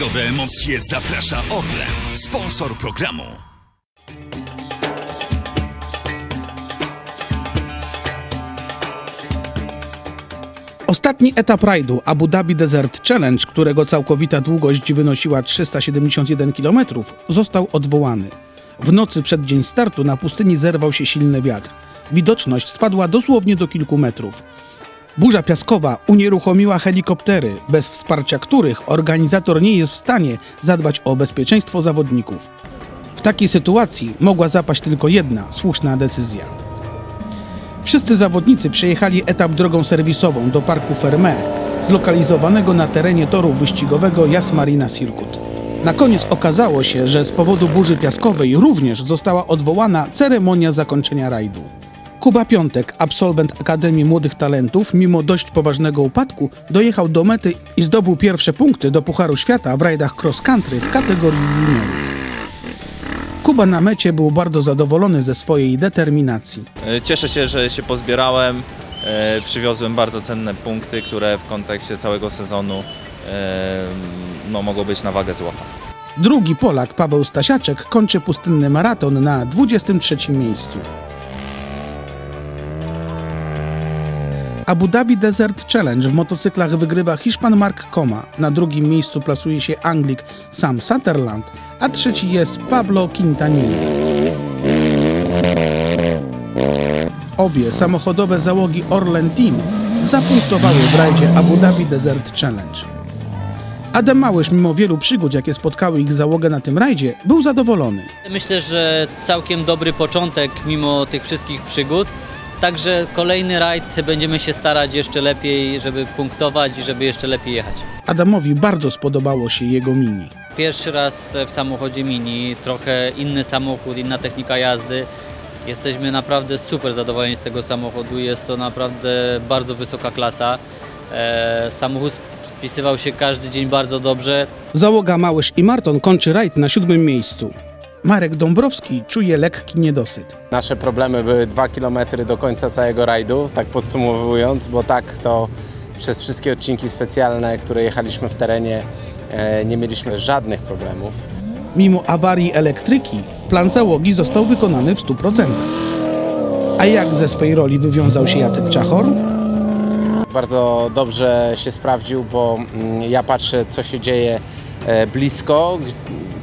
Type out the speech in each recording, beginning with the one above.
rajdowe emocje zaprasza Orlen, sponsor programu. Ostatni etap rajdu Abu Dhabi Desert Challenge, którego całkowita długość wynosiła 371 km, został odwołany. W nocy przed dzień startu na pustyni zerwał się silny wiatr. Widoczność spadła dosłownie do kilku metrów. Burza piaskowa unieruchomiła helikoptery, bez wsparcia których organizator nie jest w stanie zadbać o bezpieczeństwo zawodników. W takiej sytuacji mogła zapaść tylko jedna słuszna decyzja. Wszyscy zawodnicy przejechali etap drogą serwisową do parku Fermé, zlokalizowanego na terenie toru wyścigowego Yas Marina Circuit. Na koniec okazało się, że z powodu burzy piaskowej również została odwołana ceremonia zakończenia rajdu. Kuba Piątek, absolwent Akademii Młodych Talentów, mimo dość poważnego upadku, dojechał do mety i zdobył pierwsze punkty do Pucharu Świata w rajdach cross country w kategorii juniorów. Kuba na mecie był bardzo zadowolony ze swojej determinacji. E, Cieszę się, że się pozbierałem. E, Przywiozłem bardzo cenne punkty, które w kontekście całego sezonu e, no, mogą być na wagę złota. Drugi Polak, Paweł Stasiaczek, kończy pustynny maraton na 23 miejscu. Abu Dhabi Desert Challenge w motocyklach wygrywa Hiszpan Mark Koma. Na drugim miejscu plasuje się Anglik Sam Sutherland, a trzeci jest Pablo Quintanilla. Obie samochodowe załogi Orlen Team zapunktowały w rajdzie Abu Dhabi Desert Challenge. Adam Małysz, mimo wielu przygód, jakie spotkały ich załogę na tym rajdzie, był zadowolony. Myślę, że całkiem dobry początek mimo tych wszystkich przygód. Także kolejny rajd będziemy się starać jeszcze lepiej, żeby punktować i żeby jeszcze lepiej jechać. Adamowi bardzo spodobało się jego mini. Pierwszy raz w samochodzie mini, trochę inny samochód, inna technika jazdy. Jesteśmy naprawdę super zadowoleni z tego samochodu. Jest to naprawdę bardzo wysoka klasa. E, samochód spisywał się każdy dzień bardzo dobrze. Załoga Małysz i Marton kończy rajd na siódmym miejscu. Marek Dąbrowski czuje lekki niedosyt. Nasze problemy były 2 km do końca całego rajdu, tak podsumowując, bo tak to przez wszystkie odcinki specjalne, które jechaliśmy w terenie, e, nie mieliśmy żadnych problemów. Mimo awarii elektryki, plan załogi został wykonany w 100%. A jak ze swej roli wywiązał się Jacek Czachor? Bardzo dobrze się sprawdził, bo mm, ja patrzę, co się dzieje blisko, g-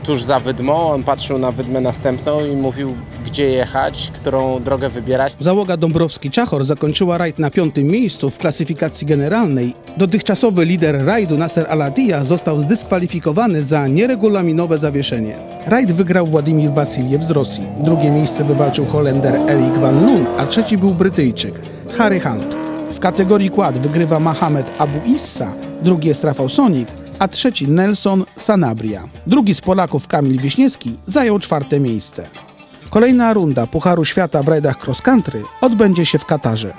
tuż za wydmą. On patrzył na wydmę następną i mówił, gdzie jechać, którą drogę wybierać. Załoga Dąbrowski-Czachor zakończyła rajd na piątym miejscu w klasyfikacji generalnej. Dotychczasowy lider rajdu Nasser Al-Attiyah został zdyskwalifikowany za nieregulaminowe zawieszenie. Rajd wygrał Władimir Wasiliew z Rosji. Drugie miejsce wywalczył Holender Erik van Loon, a trzeci był Brytyjczyk Harry Hunt. W kategorii quad wygrywa Mohamed Abu Issa, drugi jest Rafał Sonik, a trzeci Nelson Sanabria. Drugi z Polaków Kamil Wiśniewski zajął czwarte miejsce. Kolejna runda Pucharu Świata w rajdach cross country odbędzie się w Katarze.